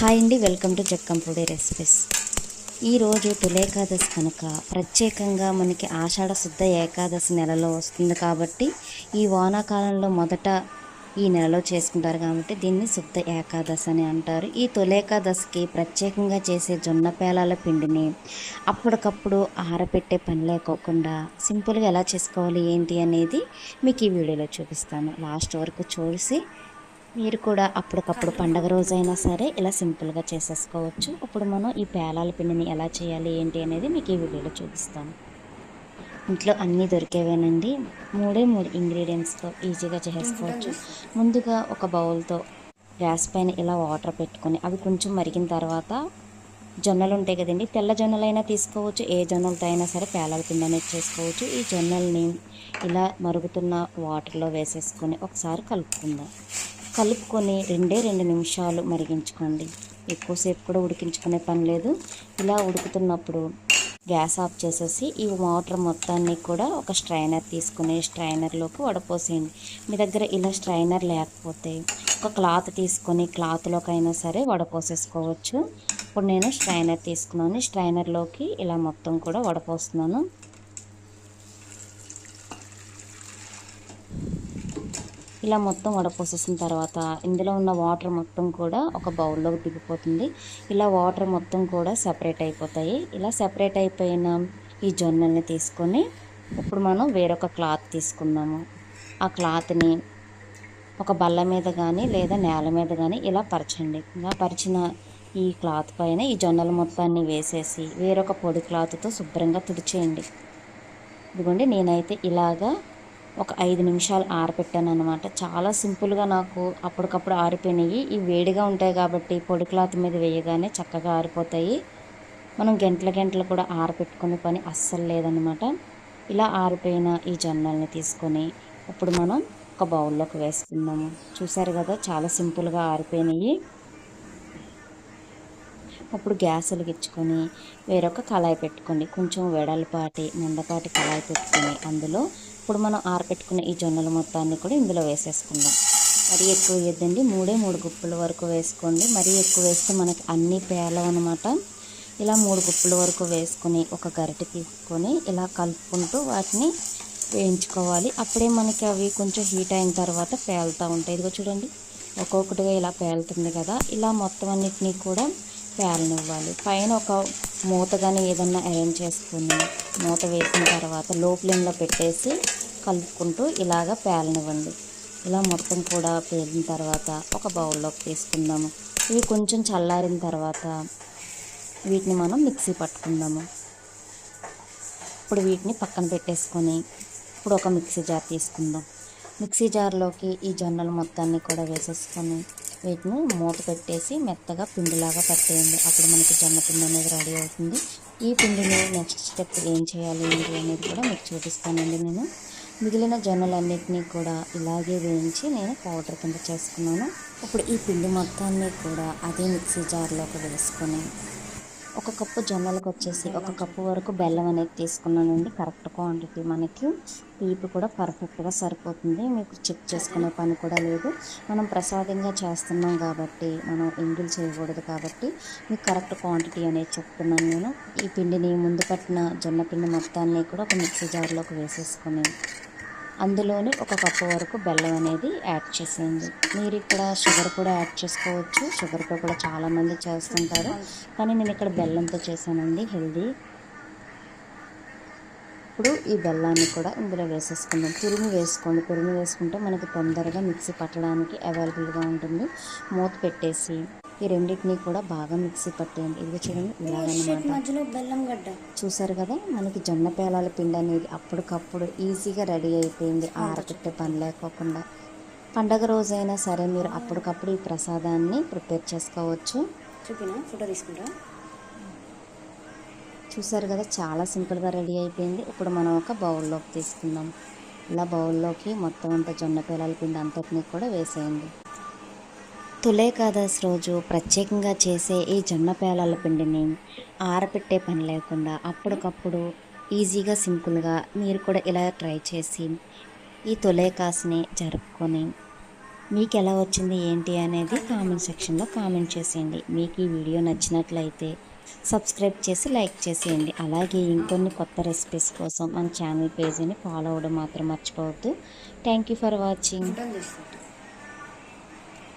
Hi అండి welcome to Jakkampudi recipes. ఈరోజు తులేకాదశి కనుక ప్రత్యేకంగా మనకి ఆషాఢ శుద్ధ ఏకాదశి నెలలో వస్తుంది కాబట్టి ఈ వానాకాలంలో మొదట ఈ నెలలో చేసుకుంటారు కాబట్టి దీన్ని శుద్ధ ఏకాదశి అని అంటారు. ఈ తులేకాదశికి ప్రత్యేకంగా చేసే జొన్న పేలాల పిండిని అప్పటికప్పుడు ఆరబెట్టే పని లేకోకుండా సింపుల్గా ఎలా చేసుకోవాలి ఏంటి అనేది మీకు ఈ వీడియోలో చూపిస్తాను. లాస్ట్ వరకు చూసి మీరు కూడా అప్పటికప్పుడు పండగ రోజైనా సరే ఇలా సింపుల్గా చేసేసుకోవచ్చు. ఇప్పుడు మనం ఈ పేలాల పిండిని ఎలా చేయాలి ఏంటి అనేది మీకు ఈ వీడియోలో చూపిస్తాను. ఇంట్లో అన్నీ దొరికేవేనండి. మూడే మూడు ఇంగ్రీడియంట్స్తో ఈజీగా చేసుకోవచ్చు ముందుగా ఒక బౌల్తో గ్యాస్ పైన ఇలా వాటర్ పెట్టుకొని అవి కొంచెం మరిగిన తర్వాత జొన్నలు ఉంటాయి కదండి తెల్ల జొన్నలైనా తీసుకోవచ్చు. ఏ జొన్నలతో అయినా సరే పేలాల పిండి అనేది చేసుకోవచ్చు. ఈ జొన్నల్ని ఇలా మరుగుతున్న వాటర్లో వేసేసుకొని ఒకసారి కలుపుకుందాం. కలుపుకొని రెండే రెండు నిమిషాలు మరిగించుకోండి. ఎక్కువసేపు కూడా ఉడికించుకునే పని లేదు. ఇలా ఉడుకుతున్నప్పుడు గ్యాస్ ఆఫ్ చేసేసి ఈ వాటర్ మొత్తాన్ని కూడా ఒక స్ట్రైనర్ తీసుకుని స్ట్రైనర్లోకి వడపోసేయండి. మీ దగ్గర ఇలా స్ట్రైనర్ లేకపోతే ఒక క్లాత్ తీసుకొని క్లాత్లోకైనా సరే వడపోసేసుకోవచ్చు. ఇప్పుడు నేను స్ట్రైనర్ తీసుకున్నాను. స్ట్రైనర్లోకి ఇలా మొత్తం కూడా వడపోస్తున్నాను. ఇలా మొత్తం వడపోసేసిన తర్వాత ఇందులో ఉన్న వాటర్ మొత్తం కూడా ఒక బౌల్లోకి దిగిపోతుంది. ఇలా వాటర్ మొత్తం కూడా సెపరేట్ అయిపోతాయి. ఇలా సెపరేట్ అయిపోయిన ఈ జొన్నల్ని తీసుకొని ఇప్పుడు మనం వేరొక క్లాత్ తీసుకున్నాము ఆ క్లాత్ని ఒక బల్ల మీద కానీ లేదా నేల మీద కానీ ఇలా పరచండి. ఇలా పరిచిన ఈ క్లాత్ పైన ఈ జొన్నల మొత్తాన్ని వేసేసి వేరొక పొడి క్లాత్తో శుభ్రంగా తుడిచేయండి. ఇదిగోండి నేనైతే ఇలాగా ఒక ఐదు నిమిషాలు ఆరపెట్టాను అనమాట చాలా సింపుల్గా నాకు అప్పటికప్పుడు ఆరిపోయినాయి. ఇవి వేడిగా ఉంటాయి కాబట్టి పొడి క్లాత్ మీద వేయగానే చక్కగా ఆరిపోతాయి. మనం గంటల గంటలు కూడా ఆరపెట్టుకునే పని అస్సలు లేదనమాట ఇలా ఆరిపోయిన ఈ జొన్నల్ని తీసుకొని ఇప్పుడు మనం ఒక బౌల్లోకి వేసుకుందాము. చూసారు కదా చాలా సింపుల్గా ఆరిపోయినాయి. అప్పుడు గ్యాస్ వెలిగించుకొని వేరొక కళాయి పెట్టుకోండి. కొంచెం వెడల్పాటి మందపాటి కళాయి పెట్టుకొని అందులో ఇప్పుడు మనం ఆరపెట్టుకున్న ఈ జొన్నల మొత్తాన్ని కూడా ఇందులో వేసేసుకుందాం. మరీ ఎక్కువ వేయద్దండి. మూడే మూడు గుప్పుల వరకు వేసుకోండి. మరీ ఎక్కువ వేస్తే మనకి అన్నీ పేలవన్నమాట ఇలా మూడు గుప్పుల వరకు వేసుకొని ఒక గరిటె తీసుకొని ఇలా కలుపుకుంటూ వాటిని వేయించుకోవాలి. అప్పుడే మనకి అవి కొంచెం హీట్ అయిన తర్వాత పేలుతూ ఉంటాయి. ఇదిగో చూడండి. ఒక్కొక్కటిగా ఇలా పేలుతుంది కదా. ఇలా మొత్తం అన్నిటినీ కూడా పేలనివ్వాలి. పైన ఒక మూత కానీ ఏదన్నా అరేంజ్ చేసుకుని మూత వేసిన తర్వాత లో ఫ్లేమ్లో పెట్టేసి కలుపుకుంటూ ఇలాగ పేలనివ్వండి. ఇలా మొత్తం కూడా పేలిన తర్వాత ఒక బౌల్లోకి తీసుకుందాము. ఇవి కొంచెం చల్లారిన తర్వాత వీటిని మనం మిక్సీ పట్టుకుందాము. ఇప్పుడు వీటిని పక్కన పెట్టేసుకొని ఇప్పుడు ఒక మిక్సీ జార్ తీసుకుందాం. మిక్సీ జార్లోకి ఈ జొన్నలు మొత్తాన్ని కూడా వేసేసుకొని వీటిని మూత పెట్టేసి మెత్తగా పిండిలాగా పట్టేయండి. అప్పుడు మనకి జొన్న పిండి అనేది రెడీ అవుతుంది. ఈ పిండిని నెక్స్ట్ స్టెప్ ఏం చేయాలి ఏంటి అనేది కూడా మీకు చూపిస్తానండి నేను. మిగిలిన జొన్నలన్నింటినీ కూడా ఇలాగే వేయించి నేను పౌడర్ కింద చేసుకున్నాను. ఇప్పుడు ఈ పిండి మొత్తాన్ని కూడా అదే మిక్సీ జార్లోకి వేసుకొని ఒక కప్పు జొన్నలకు వచ్చేసి ఒక కప్పు వరకు బెల్లం అనేది తీసుకున్నానండి. కరెక్ట్ క్వాంటిటీ మనకి తీపి కూడా పర్ఫెక్ట్గా సరిపోతుంది. మీకు చెక్ చేసుకునే పని కూడా లేదు. మనం ప్రసాదంగా చేస్తున్నాం కాబట్టి మనం ఎంగిల్ చేయకూడదు కాబట్టి మీకు కరెక్ట్ క్వాంటిటీ అనేది చెప్తున్నాను నేను. ఈ పిండిని ముందు పట్టిన జొన్న పిండి మొత్తాన్ని కూడా ఒక మిక్సీ జార్లోకి వేసేసుకుని అందులోని ఒక కప్పు వరకు బెల్లం అనేది యాడ్ చేసేయండి. మీరు ఇక్కడ షుగర్ కూడా యాడ్ చేసుకోవచ్చు. షుగర్తో కూడా చాలామంది చేస్తుంటారు. కానీ నేను ఇక్కడ బెల్లంతో చేశానండి. హెల్దీ. ఇప్పుడు ఈ బెల్లాన్ని కూడా ఇందులో వేసేసుకుందాం. తురుము వేసుకోండి. తురుము వేసుకుంటే మనకి తొందరగా మిక్సీ పట్టడానికి అవైలబుల్గా ఉంటుంది. మూత పెట్టేసి ఈ రెండింటిని కూడా బాగా మిక్సీ పట్టేయండి. ఇది చూడండి ఇలాగనమాట. మధ్యలో బెల్లం గడ్డ. చూసారు కదా మనకి జొన్న పేలాల పిండి అనేది అప్పటికప్పుడు ఈజీగా రెడీ అయిపోయింది. ఆరబెట్టే పని లేకోకుండా. పండగ రోజైనా సరే మీరు అప్పటికప్పుడు ఈ ప్రసాదాన్ని ప్రిపేర్ చేసుకోవచ్చు. చూపినా? ఫోటో తీసుకుంటా? చూసారు కదా చాలా సింపుల్గా రెడీ అయిపోయింది. ఇప్పుడు మనం ఒక బౌల్లోకి తీసుకుందాం. ఇలా బౌల్లోకి మొత్తం అంతా జొన్న పేలాల పిండి అంతటిని కూడా వేసేయండి. తులేకాదశి రోజు ప్రత్యేకంగా చేసే ఈ జొన్న పేలాల పిండిని ఆరపెట్టే పని లేకుండా అప్పటికప్పుడు ఈజీగా సింపుల్గా మీరు కూడా ఇలా ట్రై చేసి ఈ తులేకాస్ని జరుపుకొని మీకు ఎలా వచ్చింది ఏంటి అనేది కామెంట్ సెక్షన్లో కామెంట్ చేసేయండి. మీకు ఈ వీడియో నచ్చినట్లయితే సబ్స్క్రైబ్ చేసి లైక్ చేసేయండి. అలాగే ఇంకొన్ని కొత్త రెసిపీస్ కోసం మన ఛానల్ పేజీని ఫాలో అవ్వడం మాత్రం మర్చిపోవద్దు. Thank you for watching.